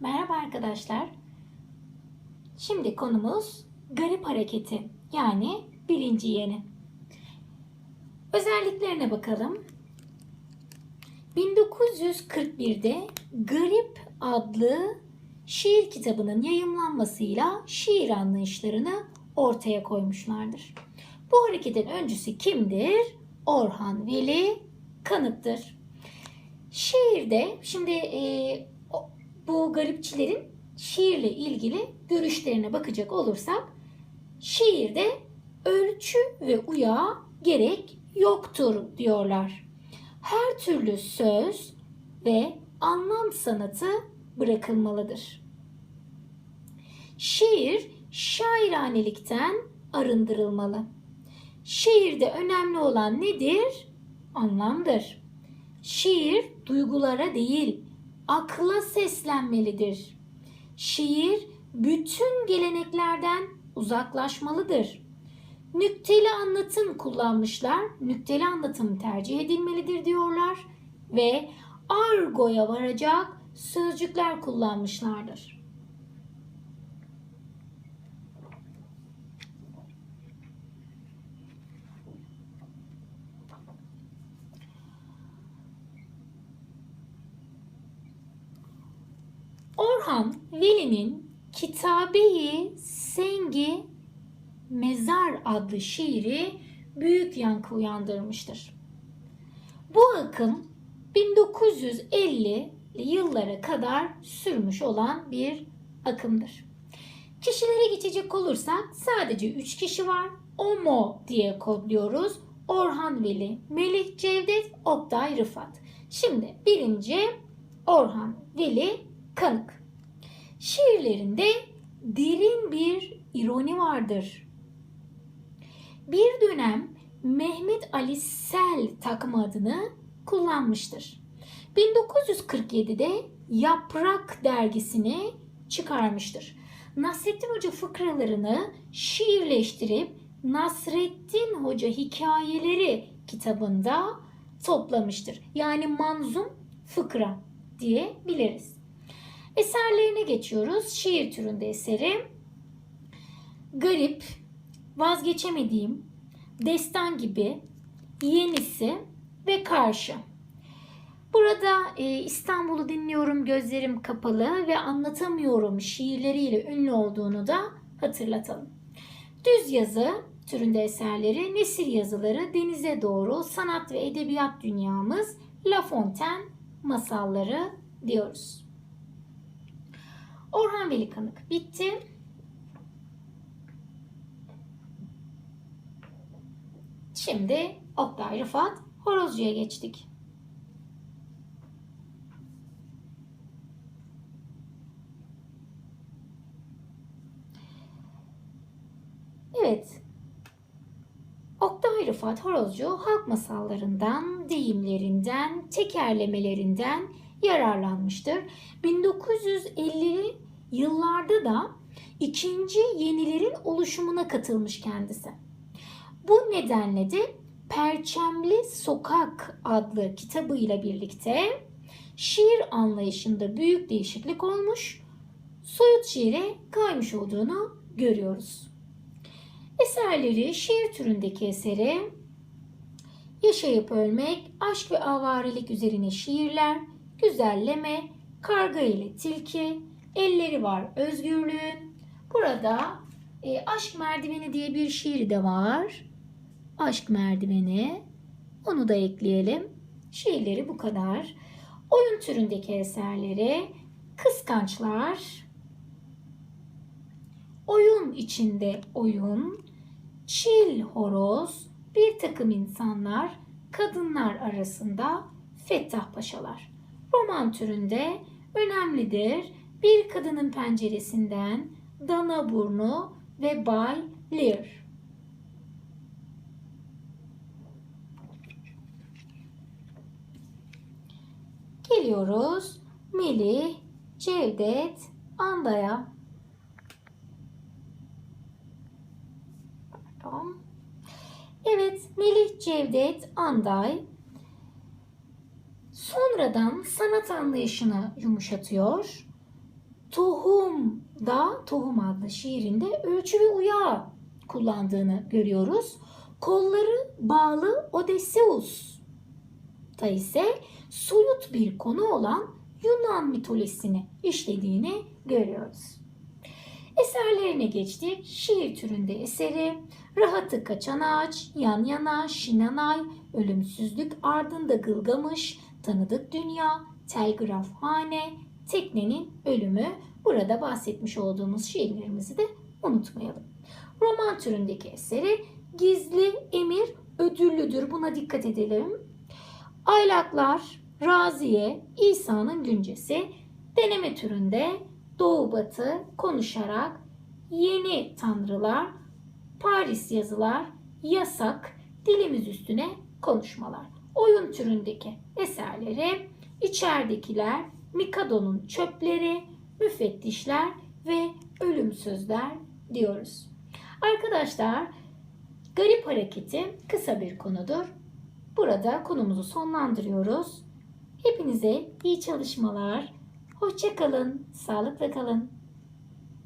Merhaba arkadaşlar. Şimdi konumuz garip hareketi yani birinci yeni. Özelliklerine bakalım. 1941'de Garip adlı şiir kitabının yayımlanmasıyla şiir anlayışlarını ortaya koymuşlardır. Bu hareketin öncüsü kimdir? Orhan Veli Kanık'tır. Şiirde şimdi e, bu garipçilerin şiirle ilgili görüşlerine bakacak olursak şiirde ölçü ve uyağa gerek yoktur diyorlar. Her türlü söz ve anlam sanatı bırakılmalıdır. Şiir şairanelikten arındırılmalı. Şiirde önemli olan nedir? Anlamdır. Şiir duygulara değil, akla seslenmelidir. Şiir bütün geleneklerden uzaklaşmalıdır. Nükteli anlatım kullanmışlar, nükteli anlatım tercih edilmelidir diyorlar ve argoya varacak sözcükler kullanmışlardır. Orhan Veli'nin Kitabe-i Sengi Mezar adlı şiiri büyük yankı uyandırmıştır. Bu akım 1950'li yıllara kadar sürmüş olan bir akımdır. Kişilere geçecek olursak sadece 3 kişi var. OMO diye kodluyoruz. Orhan Veli, Melih Cevdet, Oktay Rıfat. Şimdi birinci Orhan Veli Kanık. Şiirlerinde derin bir ironi vardır. Bir dönem Mehmet Ali Sel takma adını kullanmıştır. 1947'de Yaprak dergisini çıkarmıştır. Nasrettin Hoca fıkralarını şiirleştirip Nasrettin Hoca hikayeleri kitabında toplamıştır. Yani manzum fıkra diyebiliriz. Eserlerine geçiyoruz. Şiir türünde eseri. Garip, vazgeçemediğim, destan gibi, yenisi ve karşı. Burada e, İstanbul'u dinliyorum gözlerim kapalı ve anlatamıyorum şiirleriyle ünlü olduğunu da hatırlatalım. Düz yazı türünde eserleri, nesir yazıları, denize doğru, sanat ve edebiyat dünyamız, La Fontaine masalları diyoruz. Orhan Veli Kanık bitti. Şimdi Oktay Rıfat Horozcu'ya geçtik. Evet. Oktay Rıfat Horozcu halk masallarından, deyimlerinden, tekerlemelerinden yararlanmıştır. 1950'li yıllarda da ikinci yenilerin oluşumuna katılmış kendisi. Bu nedenle de Perçemli Sokak adlı kitabıyla birlikte şiir anlayışında büyük değişiklik olmuş, soyut şiire kaymış olduğunu görüyoruz. Eserleri şiir türündeki eseri Yaşayıp Ölmek, Aşk ve Avarelik üzerine şiirler, Güzelleme, Karga ile Tilki, Elleri Var Özgürlüğün. Burada e, Aşk Merdiveni diye bir şiir de var. Aşk Merdiveni. Onu da ekleyelim. Şiirleri bu kadar. Oyun türündeki eserleri Kıskançlar, Oyun içinde oyun, çil horoz, bir takım insanlar, kadınlar arasında Fettah Paşalar. Roman türünde önemlidir. Bir kadının penceresinden Dana Burnu ve Bay Lear. Geliyoruz Melih, Cevdet, Anda'ya. Pardon. Evet, Melih Cevdet Anday sonradan sanat anlayışını yumuşatıyor. Tohum da Tohum adlı şiirinde ölçü ve uyağı kullandığını görüyoruz. Kolları bağlı Odysseus da ise soyut bir konu olan Yunan mitolojisini işlediğini görüyoruz. Eserlerine geçtik. Şiir türünde eseri, rahatı kaçan ağaç, yan yana, şinanay, ölümsüzlük ardında Gılgamış, tanıdık dünya, telgrafhane, teknenin ölümü. Burada bahsetmiş olduğumuz şiirlerimizi de unutmayalım. Roman türündeki eseri gizli emir ödüllüdür. Buna dikkat edelim. Aylaklar, Raziye, İsa'nın güncesi deneme türünde doğu batı konuşarak yeni tanrılar, Paris yazılar, yasak, dilimiz üstüne konuşmalar. Oyun türündeki eserleri içeridekiler, Mikado'nun çöpleri, müfettişler ve ölümsüzler diyoruz. Arkadaşlar garip hareketi kısa bir konudur. Burada konumuzu sonlandırıyoruz. Hepinize iyi çalışmalar. Hoşça kalın, sağlıkla kalın.